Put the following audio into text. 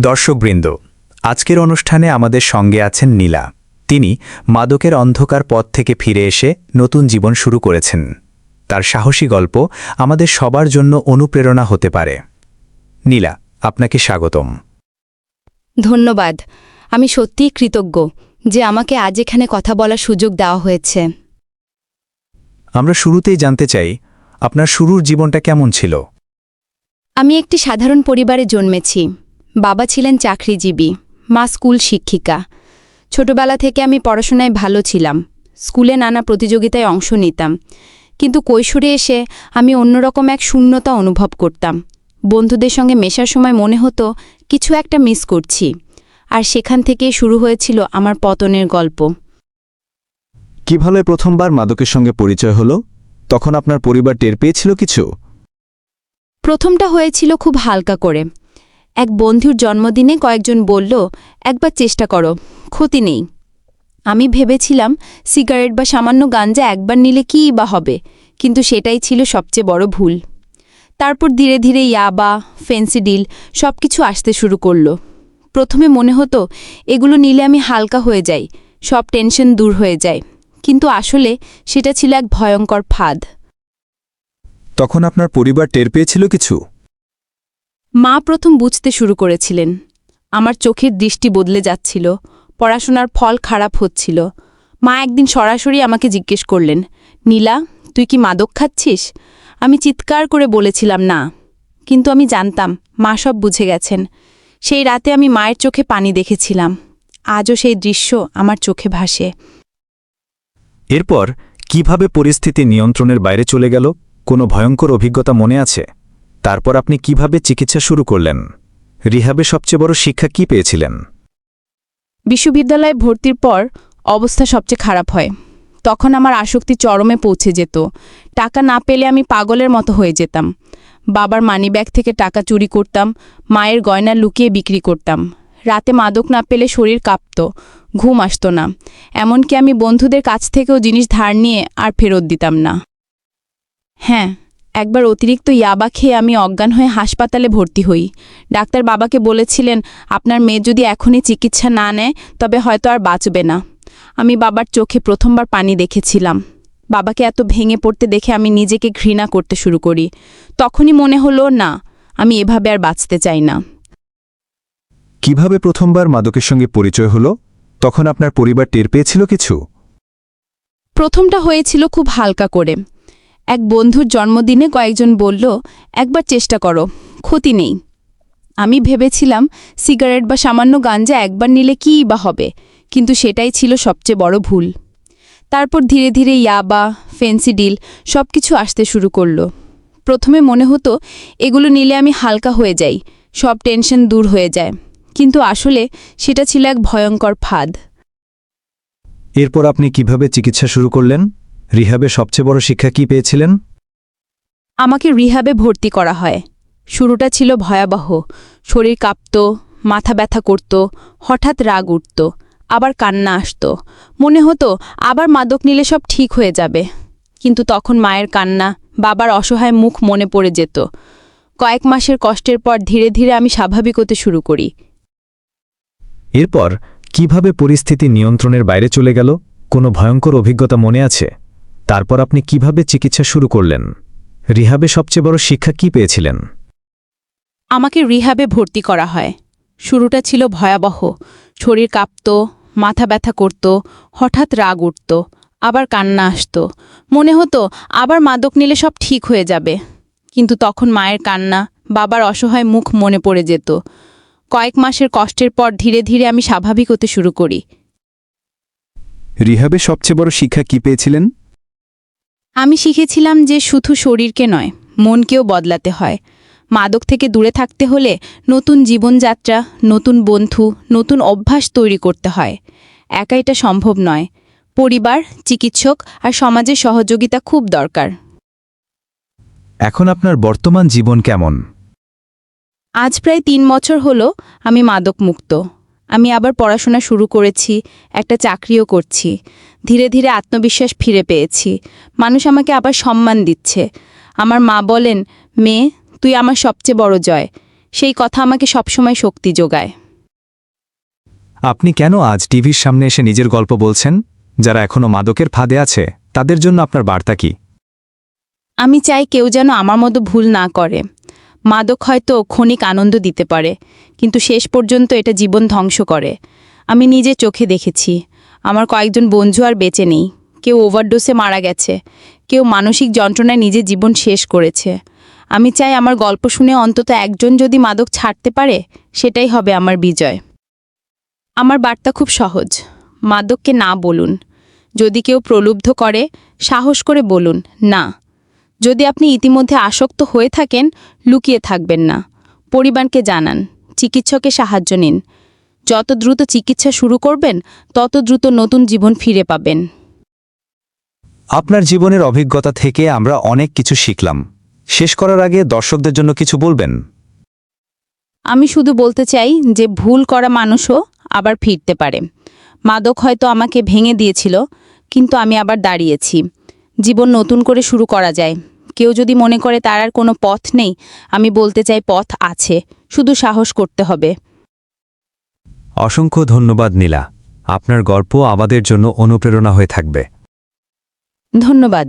দর্শকবৃন্দ আজকের অনুষ্ঠানে আমাদের সঙ্গে আছেন নীলা। তিনি মাদকের অন্ধকার পথ থেকে ফিরে এসে নতুন জীবন শুরু করেছেন। তার সাহসী গল্প আমাদের সবার জন্য অনুপ্রেরণা হতে পারে। নীলা আপনাকে স্বাগতম। ধন্যবাদ। আমি সত্যিই কৃতজ্ঞ যে আমাকে আজ এখানে কথা বলার সুযোগ দেওয়া হয়েছে। আমরা শুরুতেই জানতে চাই আপনার শুরুর জীবনটা কেমন ছিল? আমি একটি সাধারণ পরিবারে জন্মেছি। বাবা ছিলেন চাকরিজীবী মা স্কুল শিক্ষিকা। ছোটবেলা থেকে আমি পড়াশোনায় ভালো ছিলাম স্কুলে নানা প্রতিযোগিতায় অংশ নিতাম। কিন্তু কৈশোরে এসে আমি অন্যরকম এক শূন্যতা অনুভব করতাম। বন্ধুদের সঙ্গে মেশার সময় মনে হতো কিছু একটা মিস করছি। আর সেখান থেকেই শুরু হয়েছিল আমার পতনের গল্প। কীভাবে প্রথমবার মাদকের সঙ্গে পরিচয় হলো? তখন আপনার পরিবার টের পেয়েছিল কিছু? প্রথমটা হয়েছিল খুব হালকা করে। এক বন্ধুর জন্মদিনে কয়েকজন বলল, একবার চেষ্টা করো, ক্ষতি নেই। আমি ভেবেছিলাম, সিগারেট বা সামান্য গাঞ্জা একবার নিলে কী বা হবে? কিন্তু সেটাই ছিল সবচেয়ে বড় ভুল। তারপর ধীরে ধীরে ইয়াবা, ফেন্সিডিল সব কিছু আসতে শুরু করল। প্রথমে মনে হতো, এগুলো নিলে আমি হালকা হয়ে যাই, সব টেনশন দূর হয়ে যায়। কিন্তু আসলে সেটা ছিল এক ভয়ঙ্কর ফাঁদ। তখন আপনার পরিবার টের পেয়েছিল কিছু? মা প্রথম বুঝতে শুরু করেছিলেন। আমার চোখের দৃষ্টি বদলে যাচ্ছিল, পড়াশোনার ফল খারাপ হচ্ছিল। মা একদিন সরাসরি আমাকে জিজ্ঞেস করলেন, নীলা, তুই কি মাদক খাচ্ছিস? আমি চিৎকার করে বলেছিলাম, না। কিন্তু আমি জানতাম, মা সব বুঝে গেছেন। সেই রাতে আমি মায়ের চোখে পানি দেখেছিলাম। আজও সেই দৃশ্য আমার চোখে ভাসে। এরপর কীভাবে পরিস্থিতি নিয়ন্ত্রণের বাইরে চলে গেল? কোনো ভয়ঙ্কর অভিজ্ঞতা মনে আছে? তারপর আপনি কীভাবে চিকিৎসা শুরু করলেন? রিহাবে সবচেয়ে বড় শিক্ষা কি পেয়েছিলেন? বিশ্ববিদ্যালয়ে ভর্তির পর অবস্থা সবচেয়ে খারাপ হয়। তখন আমার আসক্তি চরমে পৌঁছে যেত। টাকা না পেলে আমি পাগলের মতো হয়ে যেতাম। বাবার মানিব্যাগ থেকে টাকা চুরি করতাম, মায়ের গয়না লুকিয়ে বিক্রি করতাম। রাতে মাদক না পেলে শরীর কাঁপত, ঘুম আসত না। এমনকি আমি বন্ধুদের কাছ থেকেও জিনিস ধার নিয়ে আর ফেরত দিতাম না। হ্যাঁ একবার অতিরিক্ত ইয়াবা খেয়ে আমি অজ্ঞান হয়ে হাসপাতালে ভর্তি হই। ডাক্তার বাবাকে বলেছিলেন আপনার মেয়ে যদি এখনই চিকিৎসা না নেয় তবে হয়তো আর বাঁচবে না। আমি বাবার চোখে প্রথমবার পানি দেখেছিলাম। বাবাকে এত ভেঙে পড়তে দেখে আমি নিজেকে ঘৃণা করতে শুরু করি। তখনই মনে হলো না আমি এভাবে আর বাঁচতে চাই না। কীভাবে প্রথমবার মাদকের সঙ্গে পরিচয় হলো? তখন আপনার পরিবার টের পেয়েছিল কিছু? প্রথমটা হয়েছিল খুব হালকা করে। এক বন্ধুর জন্মদিনে কয়েকজন বলল, একবার চেষ্টা করো, ক্ষতি নেই। আমি ভেবেছিলাম, সিগারেট বা সামান্য গাঞ্জা একবার নিলে কী বা হবে? কিন্তু সেটাই ছিল সবচেয়ে বড় ভুল। তারপর ধীরে ধীরে ইয়াবা ফেন্সিডিল সব কিছু আসতে শুরু করল। প্রথমে মনে হতো, এগুলো নিলে আমি হালকা হয়ে যাই, সব টেনশন দূর হয়ে যায়। কিন্তু আসলে সেটা ছিল এক ভয়ঙ্কর ফাঁদ। এরপর আপনি কীভাবে চিকিৎসা শুরু করলেন? রিহাবে সবচেয়ে বড় শিক্ষা কি পেয়েছিলেন? আমাকে রিহাবে ভর্তি করা হয়। শুরুটা ছিল ভয়াবহ। শরীর কাঁপত মাথা ব্যথা করত হঠাৎ রাগ উঠত আবার কান্না আসত। মনে হতো আবার মাদক নিলে সব ঠিক হয়ে যাবে। কিন্তু তখন মায়ের কান্না বাবার অসহায় মুখ মনে পড়ে যেত। কয়েক মাসের কষ্টের পর ধীরে ধীরে আমি স্বাভাবিক হতে শুরু করি। এরপর কীভাবে পরিস্থিতি নিয়ন্ত্রণের বাইরে চলে গেল? কোনো ভয়ঙ্কর অভিজ্ঞতা মনে আছে? তারপর আপনি কীভাবে চিকিৎসা শুরু করলেন? রিহাবে সবচেয়ে বড় শিক্ষা কি পেয়েছিলেন? আমাকে রিহাবে ভর্তি করা হয়। শুরুটা ছিল ভয়াবহ। শরীর কাঁপত মাথা ব্যথা করত হঠাৎ রাগ উঠত আবার কান্না আসত। মনে হতো আবার মাদক নিলে সব ঠিক হয়ে যাবে। কিন্তু তখন মায়ের কান্না বাবার অসহায় মুখ মনে পড়ে যেত। কয়েক মাসের কষ্টের পর ধীরে ধীরে আমি স্বাভাবিক হতে শুরু করি। রিহাবে সবচেয়ে বড় শিক্ষা কি পেয়েছিলেন? আমি শিখেছিলাম যে শুধু শরীরকে নয় মনকেও বদলাতে হয়। মাদক থেকে দূরে থাকতে হলে নতুন জীবনযাত্রা নতুন বন্ধু নতুন অভ্যাস তৈরি করতে হয়। একা এটা সম্ভব নয়। পরিবার চিকিৎসক আর সমাজের সহযোগিতা খুব দরকার। এখন আপনার বর্তমান জীবন কেমন? আজ প্রায় তিন বছর হলো আমি মাদক মুক্ত আমি আবার পড়াশোনা শুরু করেছি একটা চাকরিও করছি। ধীরে ধীরে আত্মবিশ্বাস ফিরে পেয়েছি। মানুষ আমাকে আবার সম্মান দিচ্ছে। আমার মা বলেন মেয়ে তুই আমার সবচেয়ে বড় জয়। সেই কথা আমাকে সবসময় শক্তি যোগায়। আপনি কেন আজ টিভির সামনে এসে নিজের গল্প বলছেন? যারা এখনও মাদকের ফাঁদে আছে তাদের জন্য আপনার বার্তা কি? আমি চাই কেউ যেন আমার মতো ভুল না করে। মাদক হয়তো ক্ষণিক আনন্দ দিতে পারে, কিন্তু শেষ পর্যন্ত এটা জীবন ধ্বংস করে। আমি নিজে চোখে দেখেছি। আমার কয়েকজন বন্ধু আর বেঁচে নেই। কেউ ওভারডোসে মারা গেছে। কেউ মানসিক যন্ত্রণায় নিজের জীবন শেষ করেছে। আমি চাই আমার গল্প শুনে অন্তত একজন যদি মাদক ছাড়তে পারে, সেটাই হবে আমার বিজয়। আমার বার্তা খুব সহজ। মাদককে না বলুন। যদি কেউ প্রলুব্ধ করে, সাহস করে বলুন, না। যদি আপনি ইতিমধ্যে আসক্ত হয়ে থাকেন লুকিয়ে থাকবেন না। পরিবারকে জানান চিকিৎসকে সাহায্য নিন। যত দ্রুত চিকিৎসা শুরু করবেন তত দ্রুত নতুন জীবন ফিরে পাবেন। আপনার জীবনের অভিজ্ঞতা থেকে আমরা অনেক কিছু শিখলাম। শেষ করার আগে দর্শকদের জন্য কিছু বলবেন? আমি শুধু বলতে চাই যে ভুল করা মানুষও আবার ফিরতে পারে। মাদক হয়তো আমাকে ভেঙে দিয়েছিল কিন্তু আমি আবার দাঁড়িয়েছি। জীবন নতুন করে শুরু করা যায়। কেউ যদি মনে করে তার আর কোনো পথ নেই আমি বলতে চাই পথ আছে শুধু সাহস করতে হবে। অসংখ্য ধন্যবাদ নীলা। আপনার গল্প আমাদের জন্য অনুপ্রেরণা হয়ে থাকবে। ধন্যবাদ।